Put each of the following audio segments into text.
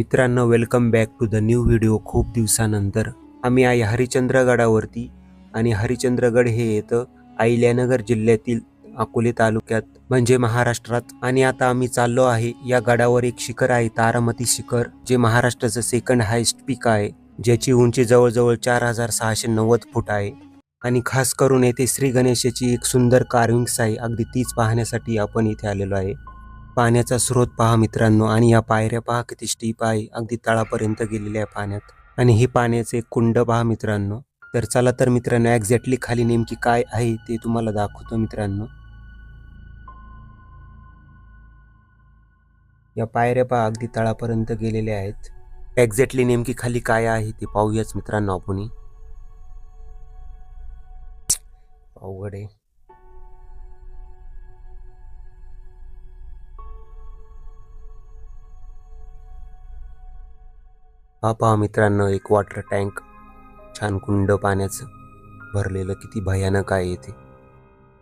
मित्रांनो welcome back to the new video खूप दिवसानंतर आम्ही आहे हरिचंद्रगडावरती आणि हरिश्चंद्रगड हे येतं अहिल्यानगर जिल्ह्यातील अकोले तालुक्यात म्हणजे महाराष्ट्रात. आणि आता आम्ही चाललो आहे या गडावर एक शिखर आहे तारामती शिखर जे महाराष्ट्राचं सेकंड हायस्ट पीक आहे ज्याची उंची जवळजवळ चार हजार सहाशे नव्वद फूट आहे. आणि खास करून येथे श्री गणेशाची एक सुंदर कार्विंग्स आहे अगदी तीच पाहण्यासाठी आपण इथे आलेलो आहे. पाण्याचा स्रोत पहा मित्रांनो आणि या पायऱ्या पहा किती स्टीप आहे अगदी तळापर्यंत गेलेल्या आहे पाण्यात. आणि हे पाण्याचे कुंड पहा मित्रांनो. तर चला तर मित्रांनो एक्झॅक्टली खाली नेमकी काय आहे ते तुम्हाला दाखवतो मित्रांनो. या पायऱ्या पहा अगदी तळापर्यंत गेलेल्या आहेत. एक्झॅक्टली नेमकी खाली काय आहे ते पाहूयाच मित्रांनो आपण. अवघड आहे. हा पहा मित्रांनो एक वॉटर टँक छान कुंड पाण्याचं भरलेलं किती भयानक आहे येते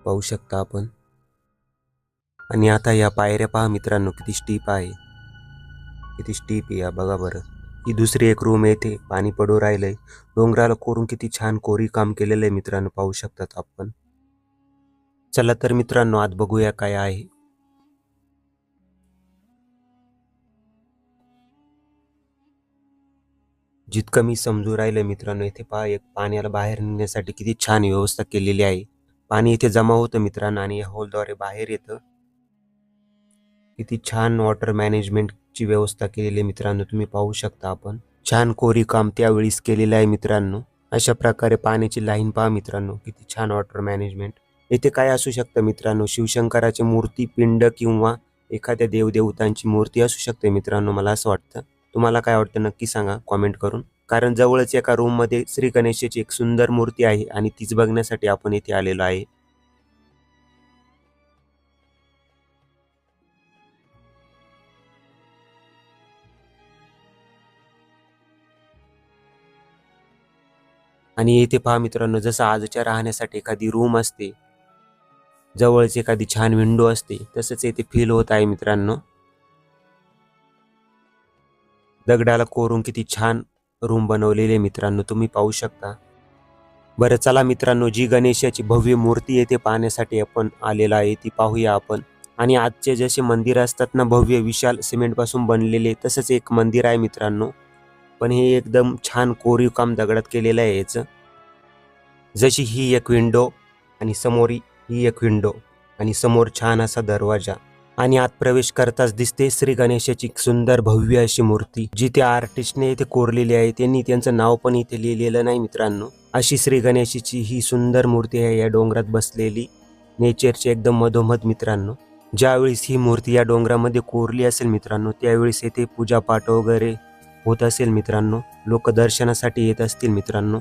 पाहू शकता आपण. आणि आता या पायऱ्या पहा मित्रांनो किती स्टीप आहे. किती स्टीप या बघा बरं. ही दुसरी एक रूम येते पाणी पडू राहिलंय. डोंगराला कोरून किती छान कोरी काम केलेलं आहे मित्रांनो पाहू शकतात आपण. चला तर मित्रांनो आत बघूया काय आहे. जितकं मी समजू राहिलं मित्रांनो इथे पहा एक पाण्याला बाहेर निघण्यासाठी किती छान व्यवस्था केलेली आहे. पाणी इथे जमा होतं मित्रांनो आणि या होलद्वारे बाहेर येतं. किती छान वॉटर मॅनेजमेंटची व्यवस्था केलेली आहे मित्रांनो तुम्ही पाहू शकता आपण. छान कोरी काम त्यावेळीस केलेलं आहे मित्रांनो. अशा प्रकारे पाण्याची लाईन पहा मित्रांनो किती छान वॉटर मॅनेजमेंट येथे काय असू शकतं मित्रांनो शिवशंकराची मूर्ती पिंड किंवा एखाद्या देवदेवतांची मूर्ती असू शकते मित्रांनो मला असं वाटतं. तुम्हाला काय वाटतं नक्की सांगा कॉमेंट करून. कारण जवळच एका रूममध्ये श्री गणेशाची एक सुंदर मूर्ती आहे आणि तीच बघण्यासाठी आपण इथे आलेलो आहे. आणि येथे पहा मित्रांनो जसं आजच्या राहण्यासाठी एखादी रूम असते जवळच एखादी छान विंडो असते तसंच येथे फील होत आहे मित्रांनो. दगडाला कोरून किती छान रूम बनवलेले मित्रांनो तुम्ही पाहू शकता. बरं चला मित्रांनो जी गणेशाची भव्य मूर्ती येथे पाहण्यासाठी आपण आलेला आहे ती पाहूया आपण. आणि आजचे जसे मंदिर असतात ना भव्य विशाल सिमेंटपासून बनलेले तसंच एक मंदिर आहे मित्रांनो. पण हे एकदम छान कोरीव काम दगडात केलेलं आहे याचं. जशी ही एक विंडो आणि समोर ही एक विंडो आणि समोर छान असा दरवाजा. आणि आत प्रवेश करताच दिसते श्री गणेशाची एक सुंदर भव्य अशी मूर्ती जी त्या आर्टिस्टने इथे कोरलेली आहे. त्यांनी त्यांचं नाव पण इथे लिहिलेलं नाही मित्रांनो. अशी श्री गणेशाची ही सुंदर मूर्ती आहे. या डोंगरात बसलेली नेचरची एकदम मधोमध मित्रांनो. ज्यावेळेस ही मूर्ती या डोंगरामध्ये कोरली असेल मित्रांनो त्यावेळेस येथे पूजापाठ वगैरे होत असेल मित्रांनो. लोक दर्शनासाठी येत असतील मित्रांनो.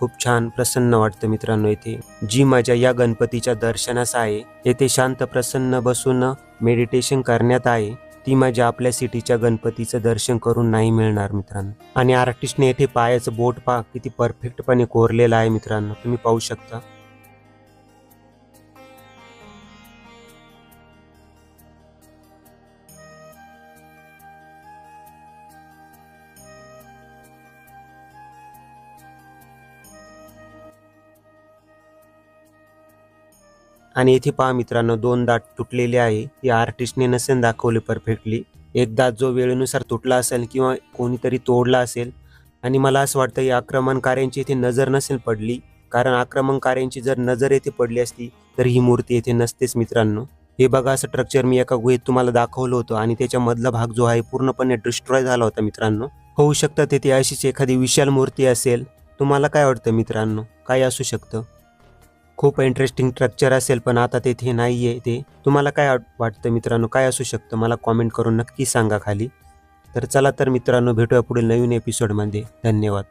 खूप छान प्रसन्न वाटतं मित्रांनो येथे. जी माझ्या या गणपतीच्या दर्शनास आहे येथे शांत प्रसन्न बसून मेडिटेशन करण्यात आहे ती माझ्या आपल्या सिटीच्या गणपतीचं दर्शन करून नाही मिळणार मित्रांनो. आणि आर्टिस्टने येथे पायाचं बोट पा किती परफेक्टपणे कोरलेलं आहे मित्रांनो. तुम्ही पाहू शकता. आणि येथे पहा मित्रांनो दोन दात तुटलेले आहे. या आर्टिस्टने नसेल दाखवले परफेक्टली एक दात जो वेळेनुसार तुटला असेल किंवा कोणीतरी तोडला असेल. आणि मला असं वाटतं या आक्रमणकार्यांची इथे नजर नसेल पडली. कारण आक्रमणकार्यांची जर नजर येथे पडली असती तर ही मूर्ती येथे नसतेच मित्रांनो. हे बघा असं स्ट्रक्चर मी एका गुहेत तुम्हाला दाखवलं होतं. आणि त्याच्या मधला भाग जो आहे पूर्णपणे डिस्ट्रॉय झाला होता मित्रांनो. होऊ शकतं तेथे अशीच एखादी विशाल मूर्ती असेल. तुम्हाला काय वाटतं मित्रांनो? काय असू शकतं? खूप इंटरेस्टिंग स्ट्रक्चर असेल पण आता तेथे नाही आहे ते. तुम्हाला काय वाटतं मित्रांनो? काय असू शकतं? मला कॉमेंट करून नक्की सांगा खाली. तर चला तर मित्रांनो भेटूया पुढील नवीन एपिसोडमध्ये धन्यवाद.